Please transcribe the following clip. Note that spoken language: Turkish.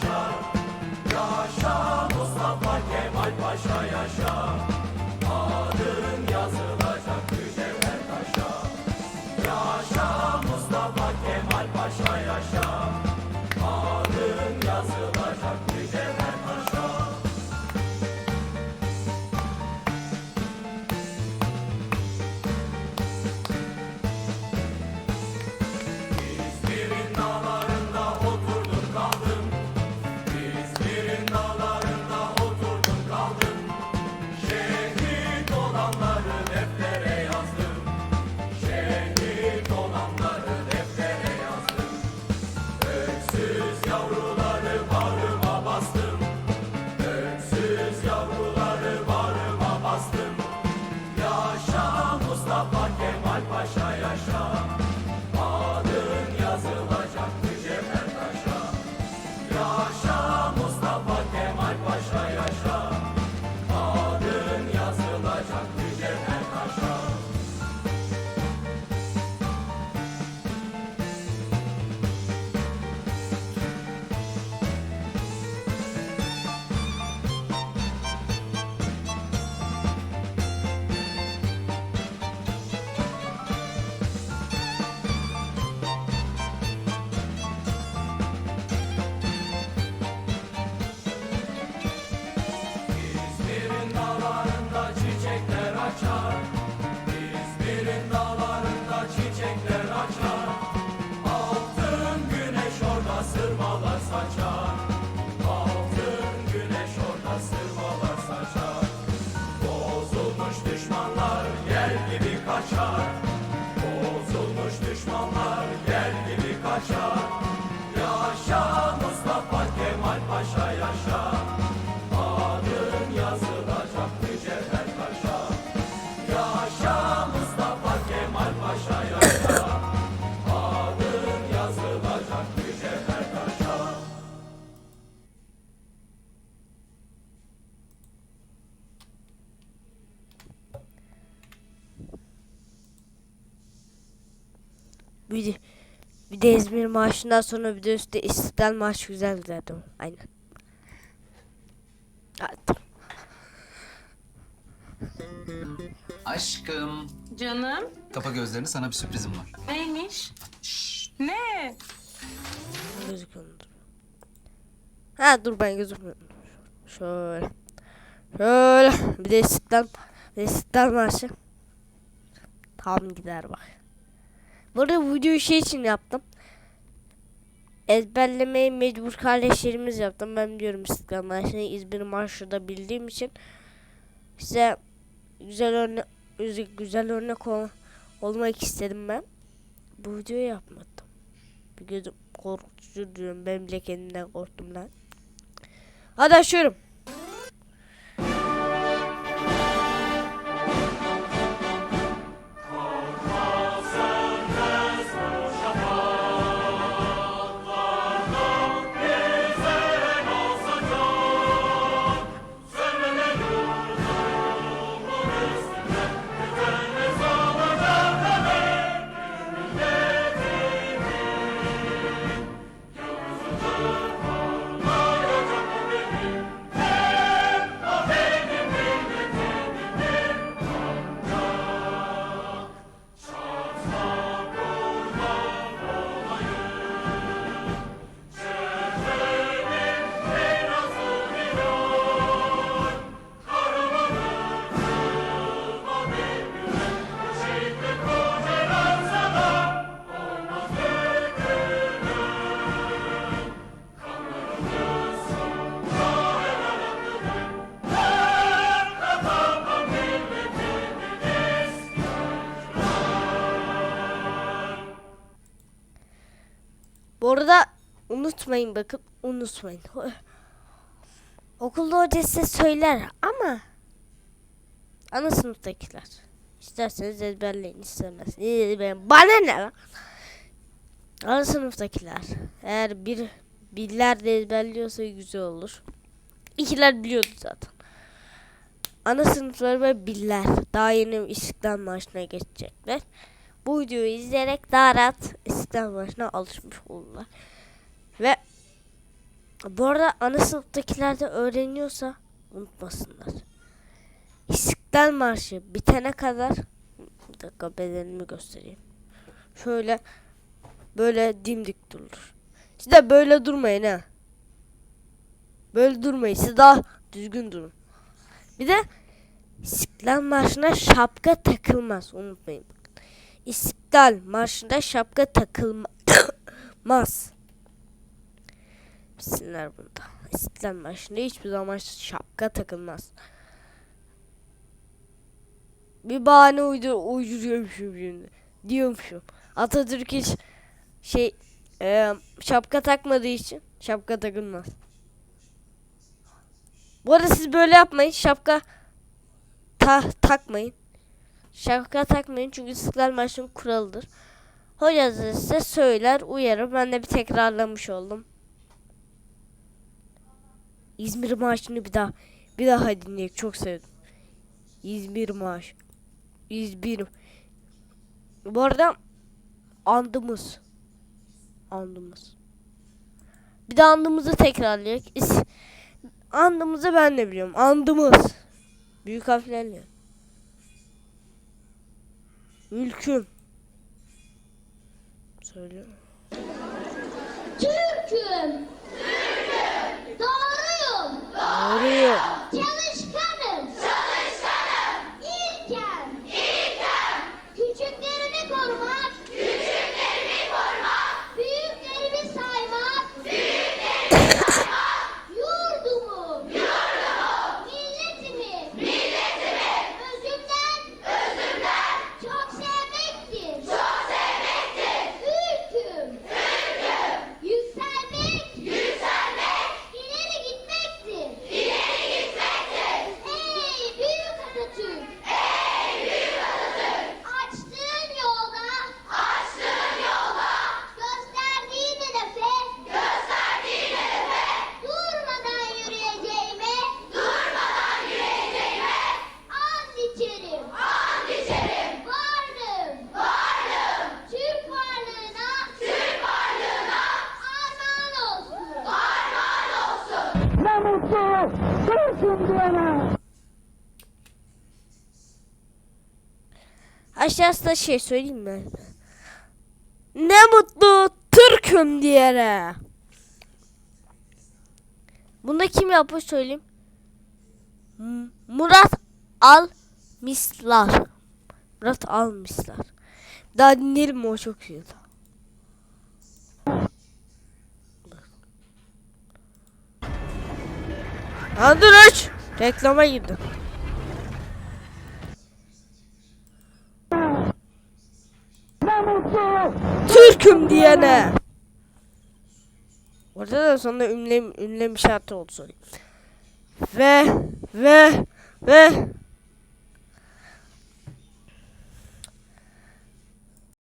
Georgia. Düşmanlar Bir de, bir de İzmir maaşından sonra bir de üstte İstiklal maaşı güzel zaten. Aynen. Evet. Aşkım. Canım Kapa gözlerini sana bir sürprizim var. neymiş? Ne? Gözükmüyor. Ha dur ben gözükmüyorum. Şöyle. Şöyle. Bir de İstiklal, bir de İstiklal marşı. Tam gider bak. Bu videoyu şey için yaptım. Ezberlemeye mecbur kardeşlerimiz yaptım. Ben biliyorum İstiklal Marşı'nı İzmir Marşı da bildiğim için size güzel örnek güzel örnek ol- olmak istedim ben. Bu videoyu yapmadım. Bir gözüm korkutucu diyorum. Ben bile kendimden korktum lan. Hadi açıyorum. Unutmayın bakın unutmayın. Okulda hoca size söyler ama ana sınıftakiler İsterseniz ezberleyin istemezseniz ben bana ne lan? Ana sınıftakiler eğer bir birler de ezberliyorsa güzel olur. İkiler biliyordu zaten. Ana sınıfları ve birler daha yeni İstiklal Marşı'na geçecekler. Bu videoyu izleyerek daha rahat İstiklal Marşı'na alışmış olurlar. Ve bu arada ana sınıftakiler de öğreniyorsa unutmasınlar. İstiklal Marşı bitene kadar bir dakika bedenimi göstereyim. Şöyle böyle dimdik durulur. Siz de böyle durmayın ha. Böyle durmayın. Siz daha düzgün durun. Bir de İstiklal Marşı'na şapka takılmaz. Unutmayın. İstiklal Marşı'nda şapka takılmaz. Bilsinler bunda. İstiklal Marşı'nda hiçbir zaman şapka takılmaz. Bir bahane uydur uyduruyormuşum şimdi. Diyormuşum. Atatürk hiç şey e, şapka takmadığı için şapka takılmaz. Bu arada siz böyle yapmayın. Şapka ta takmayın. Şapka takmayın çünkü İstiklal Marşı'nın kuralıdır. Hoca da size söyler, uyarır. Ben de bir tekrarlamış oldum. İzmir Marşı'nı bir daha bir daha dinleyek. Çok sevdim. İzmir Marşı. İzmir. Bu arada andımız. Andımız. Bir de andımızı tekrarlayak. İs- Andımızı ben de biliyorum. Andımız. Büyük harflerle. Ülküm. Söyle. Türk'üm. Oraya. Aşağısında şey söyleyeyim mi? Ne mutlu Türk'üm diyene. Bunda kim yapmış söyleyeyim. Murat Al. Murat Al. Daha dinleyelim mi o çok iyi. Aç. Reklama girdim. Türk'üm diyene. Orada da sonra ünlem, ünlem işareti oldu söyleyeyim. Ve ve ve